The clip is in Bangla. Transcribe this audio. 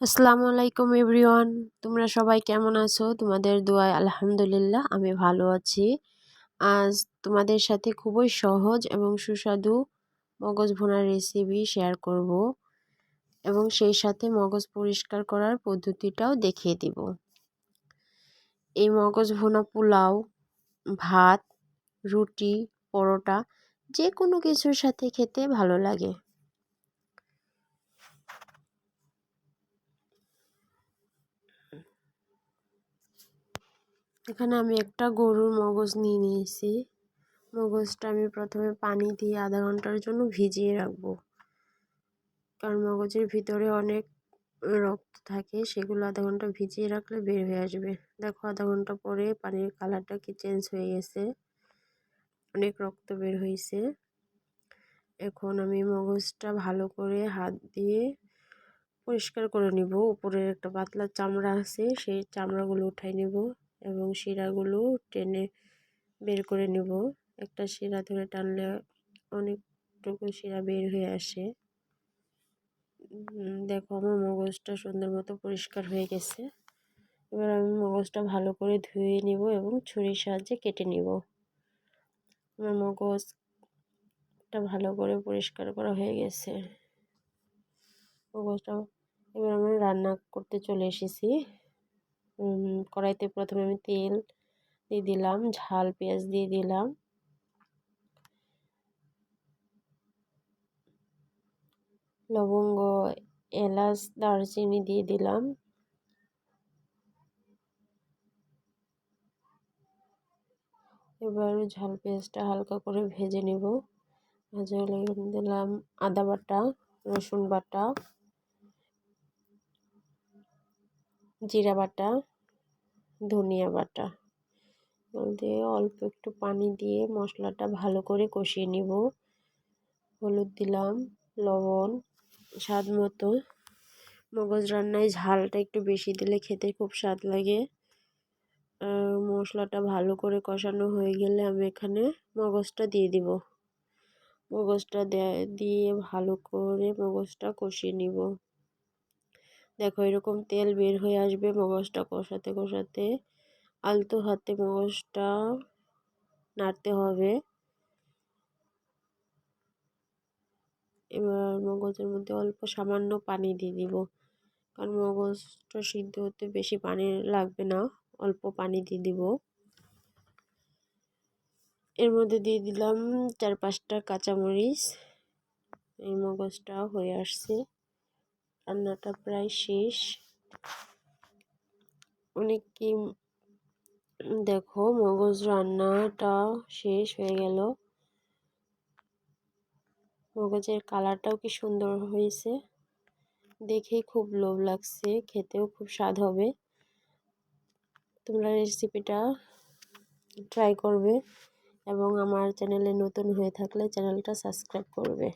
আসসালামু আলাইকুম এভরিওয়ান। তোমরা সবাই কেমন আছো? তোমাদের দোয়ায় আলহামদুলিল্লাহ, আমি ভালো আছি। আজ তোমাদের সাথে খুবই সহজ এবং সুস্বাদু মগজ ভোনার রেসিপি শেয়ার করব এবং সেই সাথে মগজ পরিষ্কার করার পদ্ধতিটাও দেখিয়ে দিব। এই মগজ ভোনা পোলাও, ভাত, রুটি, পরোটা যে কোনো কিছুর সাথে খেতে ভালো লাগে। এখানে আমি একটা গরুর মগজ নিয়ে নিয়েছি। মগজটা আমি প্রথমে পানি দিয়ে আধা ঘণ্টার জন্য ভিজিয়ে রাখব। কারণ মগজের ভিতরে অনেক রক্ত থাকে, সেগুলো আধা ঘণ্টা ভিজিয়ে রাখলে বের হয়ে আসবে। দেখো, আধা ঘণ্টা পরে পানির কালারটা কি চেঞ্জ হয়ে গেছে। অনেক রক্ত বের হয়েছে। এখন আমি মগজটা ভালো করে হাত দিয়ে পরিষ্কার করে নিব। উপরের একটা পাতলা চামড়া আছে, সেই চামড়াগুলো উঠাই নেব। এবং শিরাগুলো টেনে বের করে নেব। একটা শিরা ধরে টানলে অনেকটুকু শিরা বের হয়ে আসে। দেখো আমার মগজটা সুন্দর মতো পরিষ্কার হয়ে গেছে। এবার আমি মগজটা ভালো করে ধুয়ে নিব এবং ছুরির সাহায্যে কেটে নিব। আমার মগজটা ভালো করে পরিষ্কার করা হয়ে গেছে। মগজটা এবার আমি রান্না করতে চলে এসেছি। কড়াইতে প্রথমে আমি তেল দিয়ে দিলাম, ঝাল, পেঁয়াজ দিয়ে দিলাম। লবঙ্গ, এলাচ, দারচিনি দিয়ে দিলাম। এবার ঝাল, পেঁয়াজটা হালকা করে ভেজে নেব। ভেজে দিলাম আদা বাটা, রসুন বাটা। জিরা বাটা, ধনিয়া বাটা। দিয়ে অল্প একটু পানি দিয়ে মশলাটা ভালো করে কষিয়ে নিব। হলুদ দিলাম, লবণ, স্বাদ মতো। মগজ রান্নায় ঝালটা একটু বেশি দিলে খেতে খুব স্বাদ লাগে। মশলাটা ভালো করে কষানো হয়ে গেলে আমি এখানে মগজটা দিয়ে দিব। মগজটা দিয়ে ভালো করে মগজটা কষিয়ে নিব। দেখো এরকম তেল বের হয়ে আসবে মগজটা কষাতে কষাতে, আলতো হাতে মগজটা নাড়তে হবে। এবার মগজের মধ্যে অল্প সামান্য পানি দিয়ে দিব, কারণ মগজটা সিদ্ধ হতে বেশি পানি লাগবে না, অল্প পানি দিয়ে দিব। এর মধ্যে দিয়ে দিলাম চার পাঁচটা কাঁচামরিচ, এই মগজটা হয়ে আসছে। রান্নাটা প্রায় শেষ। অনেক কি, দেখো মগজ রান্নাটা শেষ হয়ে গেল। মগজের কালারটাও কি সুন্দর হয়েছে। দেখেই খুব লোভ লাগছে, খেতেও খুব স্বাদ হবে। তোমরা রেসিপিটা ট্রাই করবে এবং আমার চ্যানেলে নতুন হয়ে থাকলে চ্যানেলটা সাবস্ক্রাইব করবে।